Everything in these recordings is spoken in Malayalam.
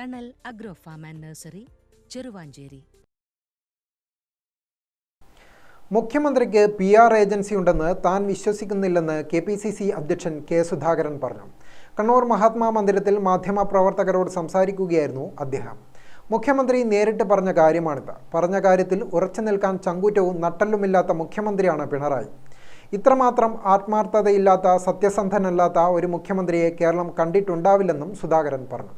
Thanal agro farm and nursery Cheruvancheri. മുഖ്യമന്ത്രിക്ക് പി ആർ ഏജൻസി ഉണ്ടെന്ന് താൻ വിശ്വസിക്കുന്നില്ലെന്ന് കെ പി സി സി അധ്യക്ഷൻ കെ സുധാകരൻ പറഞ്ഞു. കണ്ണൂർ മഹാത്മാ മന്ദിരത്തിൽ മാധ്യമപ്രവർത്തകരോട് സംസാരിക്കുകയായിരുന്നു അദ്ദേഹം. മുഖ്യമന്ത്രി നേരിട്ട് പറഞ്ഞ കാര്യമാണിത്. പറഞ്ഞ കാര്യത്തിൽ ഉറച്ചു നിൽക്കാൻ ചങ്കൂറ്റവും നട്ടല്ലുമില്ലാത്ത മുഖ്യമന്ത്രിയാണ് പിണറായി. ഇത്രമാത്രം ആത്മാർത്ഥതയില്ലാത്ത സത്യസന്ധനല്ലാത്ത ഒരു മുഖ്യമന്ത്രിയെ കേരളം കണ്ടിട്ടുണ്ടാവില്ലെന്നും സുധാകരൻ പറഞ്ഞു.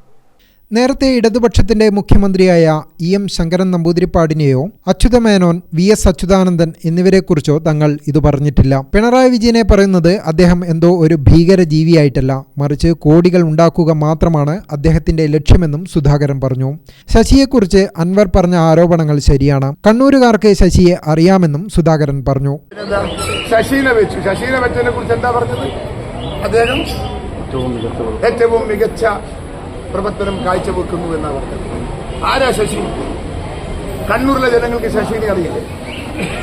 നേരത്തെ ഇടതുപക്ഷത്തിന്റെ മുഖ്യമന്ത്രിയായ ഇ എം ശങ്കരൻ നമ്പൂതിരിപ്പാടിനെയോ അച്യുത മേനോൻ വി എസ് അച്യുതാനന്ദൻ എന്നിവരെക്കുറിച്ചോ തങ്ങൾ ഇത് പറഞ്ഞിട്ടില്ല. പിണറായി വിജയനെ പറയുന്നത് അദ്ദേഹം എന്തോ ഒരു ഭീകര ജീവിയായിട്ടല്ല മറിച്ച് കോടികൾ ഉണ്ടാക്കുക മാത്രമാണ് അദ്ദേഹത്തിന്റെ ലക്ഷ്യമെന്നും സുധാകരൻ പറഞ്ഞു. ശശിയെക്കുറിച്ച് അൻവർ പറഞ്ഞ ആരോപണങ്ങൾ ശരിയാണ്. കണ്ണൂരുകാർക്ക് ശശിയെ അറിയാമെന്നും സുധാകരൻ പറഞ്ഞു. ശശീനെ വെച്ചു. ശശീനെ വെച്ചതിനെ കുറിച്ച് എന്താ പറഞ്ഞത്? അദ്ദേഹം ഏറ്റവും മികച്ച പ്രവർത്തനം കാഴ്ചവെക്കുന്നു എന്നാണ് പറഞ്ഞത്. ആരാ ശശി? കണ്ണൂരിലെ ജനങ്ങൾക്ക് ശശീനെ അറിയില്ലേ?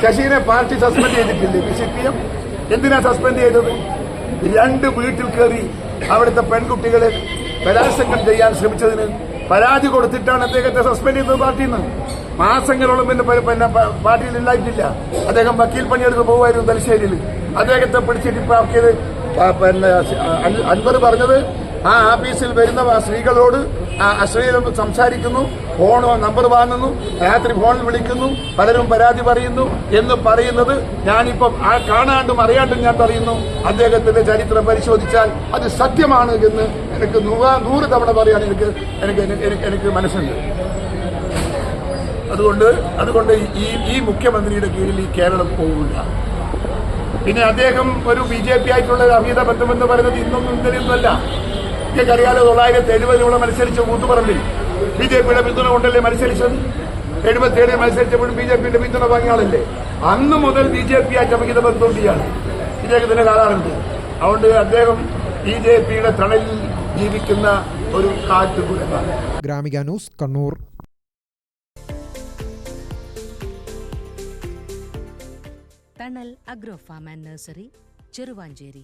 ശശീനെ പാർട്ടി സസ്പെൻഡ് ചെയ്തിട്ടില്ലേ? C P M? എന്തിനാ സസ്പെൻഡ് ചെയ്തത്? രണ്ട് വീട്ടിൽ കയറി അവിടുത്തെ പെൺകുട്ടികളെ ബലാത്സംഗം ചെയ്യാൻ ശ്രമിച്ചതിന് പരാതി കൊടുത്തിട്ടാണ് അദ്ദേഹത്തെ സസ്പെൻഡ് ചെയ്തത് പാർട്ടിയിൽ നിന്ന്. മാസങ്ങളോളം പിന്നെ പിന്നെ പാർട്ടിയിൽ ഉണ്ടായിട്ടില്ല അദ്ദേഹം വക്കീൽ പണിയെടുത്ത് പോകുമായിരുന്നു തലശ്ശേരിയിൽ. അദ്ദേഹത്തെ പിടിച്ചിട്ട് ഇപ്പൊ പിന്നെ അൻപത് പറഞ്ഞത് ആ ആഫീസിൽ വരുന്ന സ്ത്രീകളോട് അശ്ലീലം സംസാരിക്കുന്നു ഫോൺ നമ്പർ വാങ്ങുന്നു രാത്രി ഫോണിൽ വിളിക്കുന്നു പലരും പരാതി പറയുന്നു എന്ന് പറയുന്നത് ഞാനിപ്പം കാണാണ്ടും അറിയാണ്ടും ഞാൻ പറയുന്നു അദ്ദേഹത്തിന്റെ ചരിത്രം പരിശോധിച്ചാൽ അത് സത്യമാണ് എന്ന് എനിക്ക് നൂറാ നൂറ് തവണ പറയാൻ എനിക്ക് എനിക്ക് എനിക്ക് മനസ്സുണ്ട്. അതുകൊണ്ട് അതുകൊണ്ട് ഈ ഈ മുഖ്യമന്ത്രിയുടെ കീഴിൽ ഈ കേരളം പോകില്ല പിന്നെ അദ്ദേഹം ഒരു ബി ജെ പി ആയിട്ടുള്ള അഭീത ബന്ധമെന്ന് പറയുന്നത് ഇന്നൊന്നും ഇന്നലെയൊന്നുമല്ല നിങ്ങൾക്ക് അറിയാലോ തൊള്ളായിരത്തി എഴുപതിലൂടെ മത്സരിച്ച കൂത്തുപറമ്പിൽ ബി ജെ പിയുടെ പിന്തുണ കൊണ്ടല്ലേ മത്സരിച്ചത്? എഴുപത്തിയേഴിൽ മത്സരിച്ചപ്പോഴും ബി ജെ പിയുടെ പിന്തുണ വാങ്ങിയാളല്ലേ അന്ന് മുതൽ ബി ജെ പി ആ ചമക്കിത ബന്ധമുണ്ട് ഇദ്ദേഹത്തിന്റെ കാലാളുണ്ട് അതുകൊണ്ട് അദ്ദേഹം ബി ജെ പിയുടെ തണലിൽ ജീവിക്കുന്ന ഒരു കാറ്റ് Gramika news Kannur. Thanal agro farm and nursery Cheruvancheri.